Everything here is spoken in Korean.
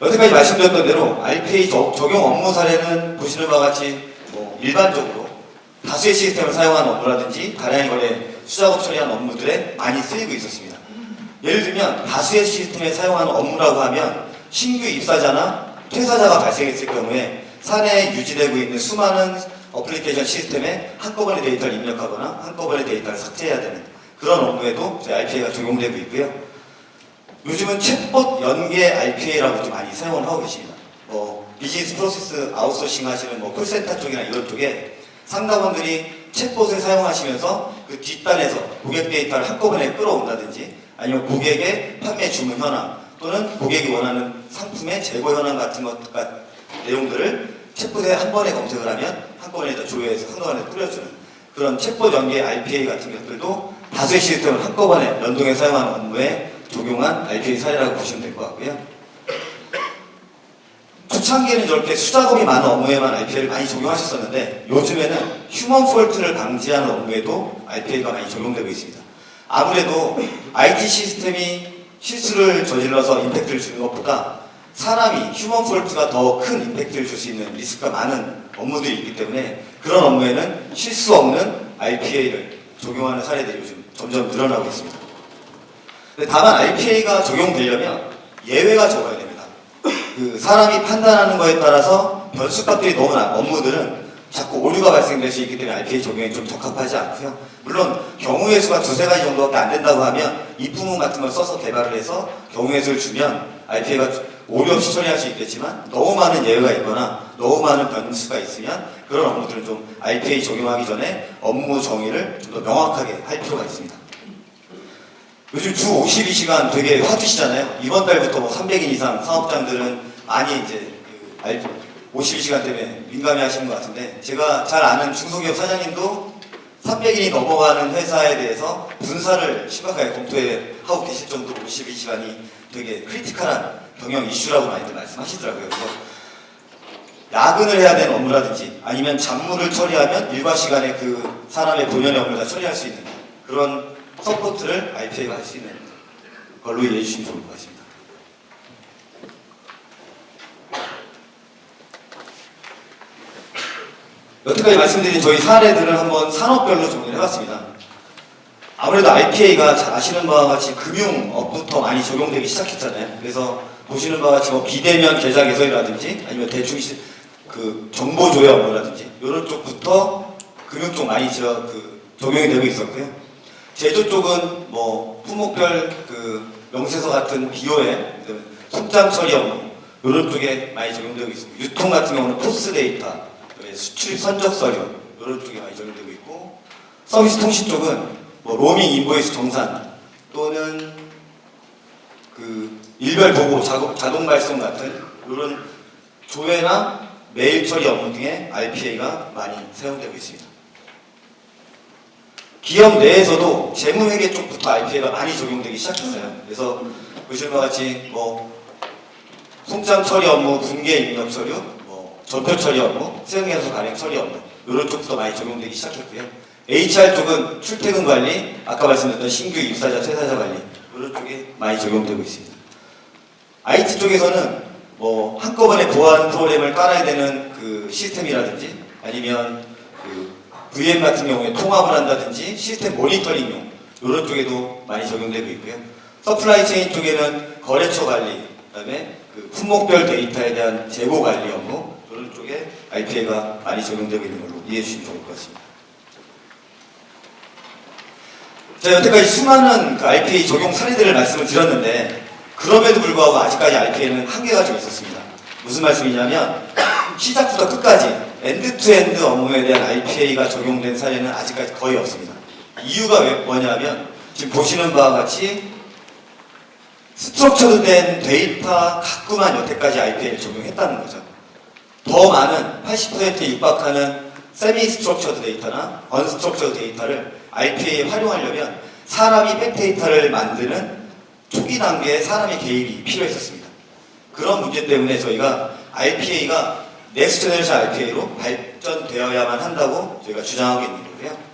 여태까지 말씀드렸던 대로 RPA 적- 적용 업무 사례는 보시는 바와 같이 뭐 일반적으로 다수의 시스템을 사용한 업무라든지 다량의 거래 수작업 처리한 업무들에 많이 쓰이고 있었습니다. 예를 들면 다수의 시스템에 사용하는 업무라고 하면 신규 입사자나 퇴사자가 발생했을 경우에 사내에 유지되고 있는 수많은 어플리케이션 시스템에 한꺼번에 데이터를 입력하거나 한꺼번에 데이터를 삭제해야 되는 그런 업무에도 저희 RPA가 적용되고 있고요. 요즘은 챗봇 연계 RPA라고 좀 많이 사용을 하고 계십니다. 뭐 비즈니스 프로세스 아웃소싱 하시는 뭐 콜센터 쪽이나 이런 쪽에 상담원들이 챗봇을 사용하시면서 그 뒷단에서 고객 데이터를 한꺼번에 끌어온다든지 아니면 고객의 판매 주문 현황 또는 고객이 원하는 상품의 재고 현황 같은 것 같- 내용들을 챗봇에 한 번에 검색을 하면 한꺼번에 다 조회해서 한꺼번에 뿌려주는 그런 챗봇 연계 RPA 같은 것들도 다수의 시스템을 한꺼번에 연동해 사용하는 업무에 적용한 RPA 사례라고 보시면 될 것 같고요. 초창기에는 저렇게 수작업이 많은 업무에만 RPA를 많이 적용하셨었는데 요즘에는 휴먼 폴트를 방지하는 업무에도 RPA가 많이 적용되고 있습니다. 아무래도 IT 시스템이 실수를 저질러서 임팩트를 주는 것보다 사람이 휴먼 폴트가 더 큰 임팩트를 줄 수 있는 리스크가 많은 업무들이 있기 때문에 그런 업무에는 실수 없는 RPA를 적용하는 사례들이 요즘 점점 늘어나고 있습니다. 근데 다만 RPA가 적용되려면 예외가 적어야 됩니다. 그 사람이 판단하는 거에 따라서 변수값들이 너무 나 업무들은 자꾸 오류가 발생될 수 있기 때문에 RPA 적용이 좀 적합하지 않고요. 물론 경우의 수가 두세 가지 정도밖에 안 된다고 하면 입부문 같은 걸 써서 개발을 해서 경우의 수를 주면 RPA가 오류 없이 처리할 수 있겠지만 너무 많은 예외가 있거나 너무 많은 변수가 있으면 그런 업무들은 좀 RPA 적용하기 전에 업무 정의를 좀 더 명확하게 할 필요가 있습니다. 요즘 주 52시간 되게 화두시잖아요. 이번 달부터 뭐 300인 이상 사업장들은 많이 이제 그 알- 52시간 때문에 민감해 하시는 것 같은데 제가 잘 아는 중소기업 사장님도 300인이 넘어가는 회사에 대해서 분사를 심각하게 검토해 하고 계실 정도로 52시간이 되게 크리티컬한 경영 이슈라고 많이들 말씀하시더라고요. 그래서 야근을 해야 되는 업무라든지 아니면 잡무를 처리하면 일과 시간에 그 사람의 본연의 업무를 다 처리할 수 있는 그런 서포트를 수 있는 걸로 이해해 주시면 좋을 것 같습니다. 여태까지 말씀드린 저희 사례들을 한번 산업별로 정리를 해봤습니다. 아무래도 RPA가 잘 아시는 바와 같이 금융업부터 많이 적용되기 시작했잖아요. 그래서 보시는 바와 같이 뭐 비대면 계좌 개설이라든지 아니면 대출 시- 그 정보 조회 업무라든지 이런 쪽부터 금융 쪽 많이 저, 그 적용이 되고 있었고요. 제조 쪽은 뭐 품목별 그 명세서 같은 비호에 송장 처리 업무 이런 쪽에 많이 적용되고 있습니다. 유통 같은 경우는 포스 데이터, 수출 선적 서류 이런 쪽에 많이 적용되고 있고 서비스 통신 쪽은 뭐 로밍 인보이스 정산 또는 그 일별 보고 자동, 자동 발송 같은 이런 조회나 메일 처리 업무 등의 RPA가 많이 사용되고 있습니다. 기업 내에서도 재무회계 쪽부터 RPA가 많이 적용되기 시작했어요. 그래서 보시는 것 같이 뭐 송장 처리 업무, 분계 입력 서류, 뭐 전표 처리 업무, 수행연수 발행 처리 업무 이런 쪽부터 많이 적용되기 시작했고요. HR 쪽은 출퇴근 관리, 아까 말씀드렸던 신규 입사자, 퇴사자 관리 이런 쪽에 많이 적용되고 있습니다. IT 쪽에서는 뭐 한꺼번에 보안 프로그램을 깔아야 되는 그 시스템이라든지 아니면 그 VM 같은 경우에 통합을 한다든지 시스템 모니터링용 이런 쪽에도 많이 적용되고 있고요. 서플라이 체인 쪽에는 거래처 관리, 그다음에 그 품목별 데이터에 대한 재고 관리 업무 이런 쪽에 RPA가 많이 적용되고 있는 걸로 이해해 주시면 좋을 것 같습니다. 제가 여태까지 수많은 그 RPA 적용 사례들을 말씀을 드렸는데 그럼에도 불구하고 아직까지 RPA는 한계가 좀 있었습니다. 무슨 말씀이냐면 시작부터 끝까지 엔드투엔드 업무에 대한 RPA가 적용된 사례는 아직까지 거의 없습니다. 이유가 왜 뭐냐면 지금 보시는 바와 같이 스트럭처드 된 데이터 갖고만 여태까지 RPA를 적용했다는 거죠. 더 많은 80%에 육박하는 세미 스트럭처드 데이터나 언스트럭처드 데이터를 RPA에 활용하려면 사람이 백데이터를 만드는 초기 단계에 사람의 개입이 필요했었습니다. 그런 문제 때문에 저희가 RPA가 넥스트 제너레이션 RPA로 발전되어야만 한다고 저희가 주장하고 있는 거고요.